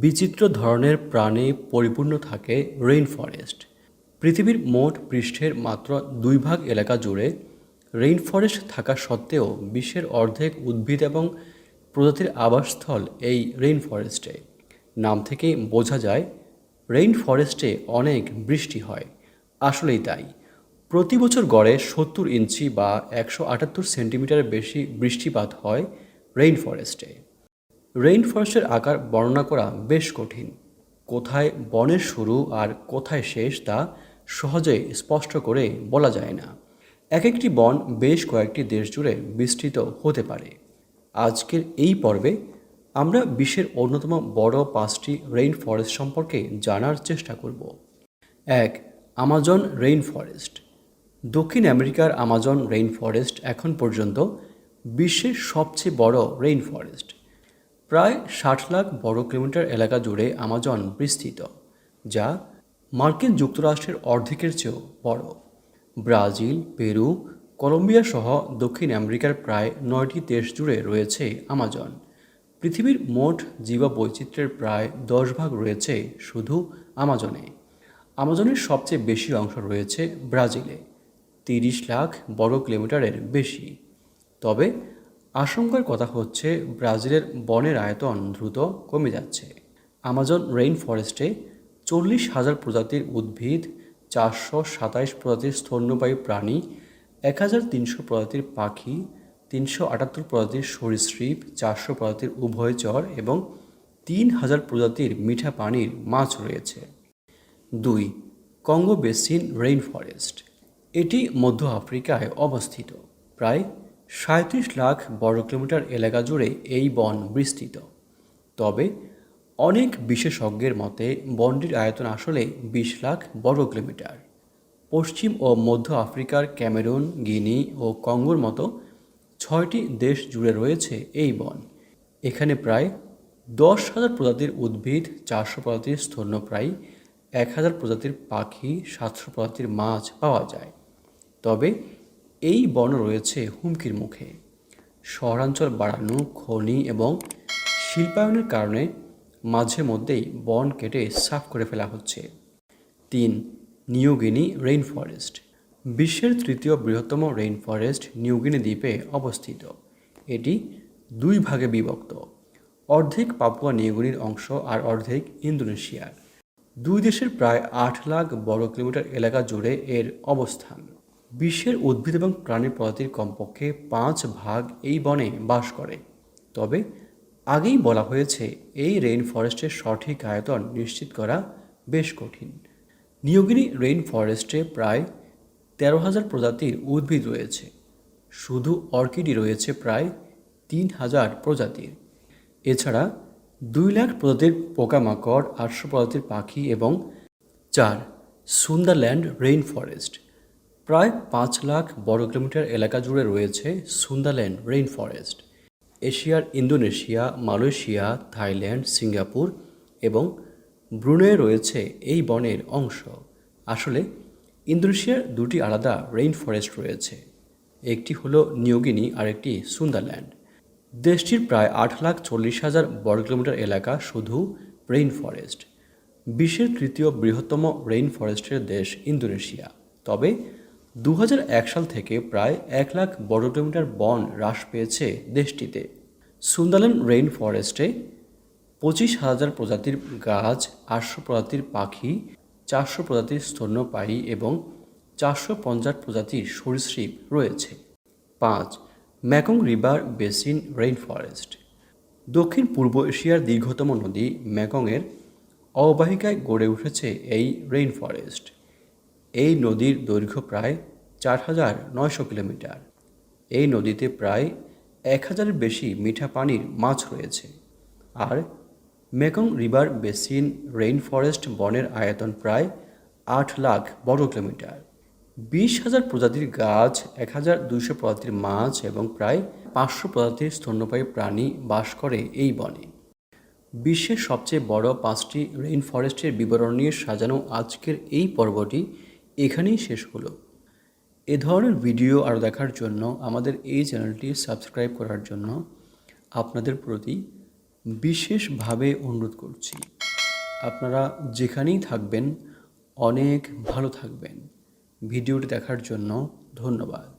বিচিত্র ধরনের প্রাণে পরিপূর্ণ থাকে রেইন ফরেস্ট পৃথিবীর মোট পৃষ্ঠের মাত্র দুই ভাগ এলাকা জুড়ে রেইন ফরেস্ট থাকা সত্ত্বেও বিশ্বের অর্ধেক উদ্ভিদ এবং প্রজাতির আবাসস্থল এই রেইন ফরেস্টে নাম থেকেই বোঝা যায় রেইন ফরেস্টে অনেক বৃষ্টি হয়। আসলেই তাই। প্রতি বছর গড়ে সত্তর ইঞ্চি বা একশো আটাত্তর সেন্টিমিটার বেশি বৃষ্টিপাত হয় রেইন ফরেস্টে রেইন ফরেস্টের আকার বর্ণনা করা বেশ কঠিন। কোথায় বনের শুরু আর কোথায় শেষ তা সহজে স্পষ্ট করে বলা যায় না। এক একটি বন বেশ কয়েকটি দেশ জুড়ে বিস্তৃত হতে পারে। আজকের এই পর্বে আমরা বিশ্বের অন্যতম বড় পাঁচটি রেইন ফরেস্ট সম্পর্কে জানার চেষ্টা করব। এক, আমাজন রেইন ফরেস্ট দক্ষিণ আমেরিকার আমাজন রেইন ফরেস্ট এখন পর্যন্ত বিশ্বের সবচেয়ে বড় রেইন ফরেস্ট প্রায় ষাট লাখ বর্গ কিলোমিটার এলাকা জুড়ে আমাজন বিস্তৃত, যা মার্কিন যুক্তরাষ্ট্রের অর্ধেকের চেয়েও বড়। ব্রাজিল, পেরু, কলম্বিয়া সহ দক্ষিণ আমেরিকার প্রায় নয়টি দেশ জুড়ে রয়েছে আমাজন। পৃথিবীর মোট জীববৈচিত্র্যের প্রায় দশ ভাগ রয়েছে শুধু আমাজনে। আমাজনের সবচেয়ে বেশি অংশ রয়েছে ব্রাজিলে, তিরিশ লাখ বর্গ কিলোমিটারের বেশি। তবে আশঙ্কার কথা হচ্ছে ব্রাজিলের বনের আয়তন দ্রুত কমে যাচ্ছে। আমাজন রেইন ফরেস্টে চল্লিশ হাজার প্রজাতির উদ্ভিদ, চারশো সাতাইশ প্রজাতির স্তন্যপায়ী প্রাণী, এক হাজার তিনশো প্রজাতির পাখি, তিনশো আটাত্তর প্রজাতির সরীসৃপ, চারশো প্রজাতির উভয়চর এবং তিন হাজার প্রজাতির মিঠা পানির মাছ রয়েছে। দুই, কঙ্গো বেসিন রেইন ফরেস্ট। এটি মধ্য আফ্রিকায় অবস্থিত। প্রায় সাঁত্রিশ লাখ বর্গ কিলোমিটার এলাকা জুড়ে এই বন বিস্তৃত। তবে অনেক বিশেষজ্ঞের মতে বনটির আয়তন আসলে বিশ লাখ বর্গ কিলোমিটার। পশ্চিম ও মধ্য আফ্রিকার ক্যামেরুন, গিনি ও কঙ্গোর মতো ছয়টি দেশ জুড়ে রয়েছে এই বন। এখানে প্রায় দশ হাজার প্রজাতির উদ্ভিদ, চারশো প্রজাতির স্তন্যপ্রায়ী এক হাজার প্রজাতির পাখি, সাতশো প্রজাতির মাছ পাওয়া যায়। তবে এই বন রয়েছে হুমকির মুখে। শহরাঞ্চল বাড়ানো, খনি এবং শিল্পায়নের কারণে মাঝে মধ্যেই বন কেটে সাফ করে ফেলা হচ্ছে। তিন, নিউগিনি রেইন ফরেস্ট বিশ্বের তৃতীয় বৃহত্তম রেইন ফরেস্ট নিউগিনি দ্বীপে অবস্থিত। এটি দুই ভাগে বিভক্ত। অর্ধেক পাপুয়া নিউগিনির অংশ আর অর্ধেক ইন্দোনেশিয়ার। দুই দেশের প্রায় আট লাখ বর্গ কিলোমিটার এলাকা জুড়ে এর অবস্থান। বিশ্বের উদ্ভিদ এবং প্রাণী প্রজাতির কমপক্ষে পাঁচ ভাগ এই বনে বাস করে। তবে আগেই বলা হয়েছে, এই রেইন ফরেস্টের সঠিক আয়তন নিশ্চিত করা বেশ কঠিন। নিয়োগিনি রেইন ফরেস্টে প্রায় তেরো হাজার প্রজাতির উদ্ভিদ রয়েছে। শুধু অর্কিডই রয়েছে প্রায় তিন হাজার প্রজাতির। এছাড়া দুই লাখ প্রজাতির পোকামাকড়, আটশো প্রজাতির পাখি এবং চার সুন্দরল্যান্ড রেইন ফরেস্ট প্রায় পাঁচ লাখ বর্গ কিলোমিটার এলাকা জুড়ে রয়েছে সুন্দরল্যান্ড রেইন ফরেস্ট এশিয়ার ইন্দোনেশিয়া, মালয়েশিয়া, থাইল্যান্ড, সিঙ্গাপুর এবং ব্রুনে রয়েছে এই বনের অংশ। আসলে ইন্দোনেশিয়ার দুটি আলাদা রেইন ফরেস্ট রয়েছে। একটি হলো নিয়োগিনি আর একটি সুন্দরল্যান্ড দেশটির প্রায় আট লাখ চল্লিশ হাজার বর্গ কিলোমিটার এলাকা শুধু রেইন ফরেস্ট বিশ্বের তৃতীয় বৃহত্তম রেইন ফরেস্টের দেশ ইন্দোনেশিয়া। তবে দু হাজার এক সাল থেকে প্রায় এক লাখ বর্গ কিলোমিটার বন হ্রাস পেয়েছে দেশটিতে। সুন্দারল্যান্ড রেইন ফরেস্টে পঁচিশ হাজার প্রজাতির গাছ, আটশো প্রজাতির পাখি, চারশো প্রজাতির স্তন্যপায়ী এবং চারশো পঞ্চাশ প্রজাতির সরীসৃপ রয়েছে। পাঁচ Mekong river basin rain forest. দক্ষিণ পূর্ব এশিয়ার দীর্ঘতম নদী ম্যাকংয়ের অববাহিকায় গড়ে উঠেছে এই রেইন ফরেস্ট। এই নদীর দৈর্ঘ্য প্রায় চার হাজার নয়শো কিলোমিটার। এই নদীতে প্রায় এক হাজারের বেশি মিঠা পানির মাছ রয়েছে। আর Mekong river basin rain forest বনের আয়তন প্রায় আট লাখ বর্গ কিলোমিটার। বিশ হাজার প্রজাতির গাছ, এক হাজার দুইশো প্রজাতির মাছ এবং প্রায় পাঁচশো প্রজাতির স্তন্যপায়ী প্রাণী বাস করে এই বনে। বিশ্বের সবচেয়ে বড় পাঁচটি রেইন ফরেস্টের বিবরণ নিয়ে সাজানো আজকের এই পর্বটি এখানেই শেষ হলো। এ ধরনের ভিডিও আরও দেখার জন্য আমাদের এই চ্যানেলটি সাবস্ক্রাইব করার জন্য আপনাদের প্রতি বিশেষভাবে অনুরোধ করছি। আপনারা যেখানেই থাকবেন, অনেক ভালো থাকবেন। ভিডিওটি দেখার জন্য ধন্যবাদ।